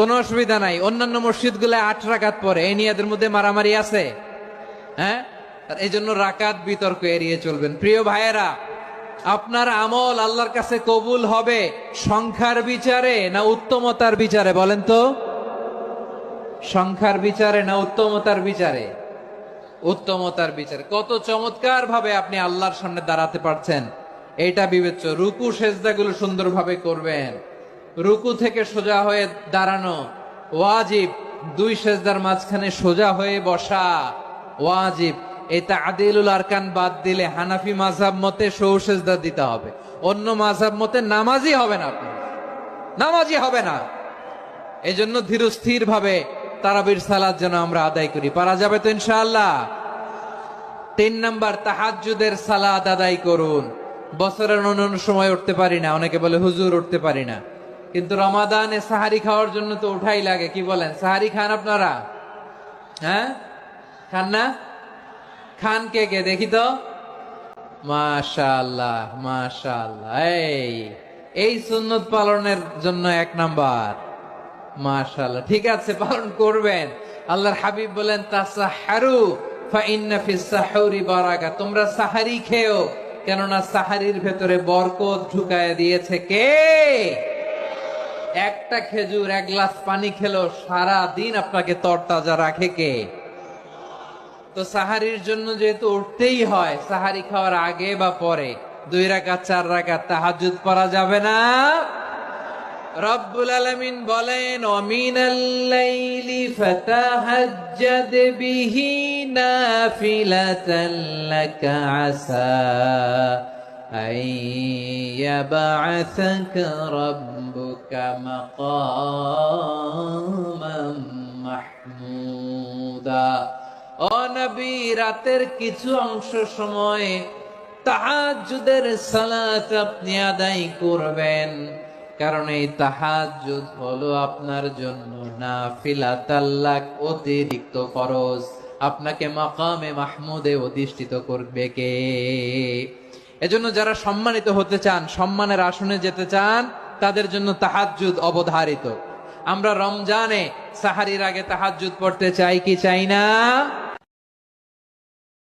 কোনো অসুবিধা নাই। অন্যান্য মসজিদগুলো আট রাকাত পরে এই নিয়ে মধ্যে মারামারি আছে। হ্যাঁ? এই জন্য রাকাত বিতর্ক এড়িয়ে চলবেন। প্রিয় ভাইয়েরা, আপনার আমল আল্লাহর কাছে কবুল হবে সংখ্যার বিচারে না উত্তমতার বিচারে? বলেন তো। সংখ্যার বিচারে না উত্তমতার বিচারে? উত্তমতার বিচারে। কত চমৎকার ভাবে আপনি আল্লাহর সামনে দাঁড়াতে পারছেন। এটা বিবেচ্য। রুকু, সেজদাগুলো সুন্দরভাবে করবেন। রুকু থেকে সোজা হয়ে দাঁড়ানো। ওয়াজিব, দুই সেজদার মাঝখানে সোজা হয়ে বসা। ওয়াজিব, এই তাদিলুল আরকান বাদ দিলে হানাফি মাঝাব মতে সৌ সেজদা দিতে হবে। অন্য মাঝাব মতে নামাজই হবে না আপনি নামাজই হবে না। এই জন্য ধীরস্থির ভাবে তারাবির সালাদ যেন আমরা আদায় করি। পারা যাবে তো ইনশাআল্লাহ। তিন নাম্বার, তাহাজ্জুদের সালাদ আদায় করুন। বছরের অন্যান্য সময় উঠতে পারি না। অনেকে বলে হুজুর উঠতে পারি না। কিন্তু রমাদানে সাহারি খাওয়ার জন্য তো উঠাই লাগে, কি বলেন? সাহারি খান আপনারা? হ্যাঁ? খান না? খান কে কে? দেখি তো। মাশাআল্লাহ মাশাআল্লাহ। এই এই সুন্নত পালনের জন্য এক নাম্বার। মাশাআল্লাহ, ঠিক আছে, পালন করবেন। আল্লাহর হাবিব বলেন, তাসাহারু তোমরা সাহারি খেও, কেননা সাহারির ভেতরে বরকত ঢুকায় দিয়েছে কে? একটা খেজুর, এক গ্লাস পানি খেলো সারা দিন আপনাকে তরতাজা রাখে কে? তো সাহারির জন্য যেহেতু উঠতেই হয়, সাহারি খাওয়ার আগে বা পরে, দুই রাকাত, চার রাকাত তাহাজুদ পড়া যাবে না? রব্বুল আলামিন বলেন অমিনাল লাইলি أن يبعثك ربك مقاما محمودا ও নবী রাতের কিছু অংশ সময় তাহাজ্জুদের সালাত আপনি আদায় করবেন কারণ এই তাহাজ্জুদ হলো আপনার জন্য নাফিলাতাল্লাক অতিরিক্ত ফরজ আপনাকে মাকামে মাহমুদে অধিষ্ঠিত করবে কে এজন্য যারা সম্মানিত হতে চান, সম্মানের আসনে যেতে চান, তাদের জন্য তাহাজুদ অবধারিত। আমরা রমজানে সাহারির আগে তাহাজুদ পড়তে চাই কি চাই না?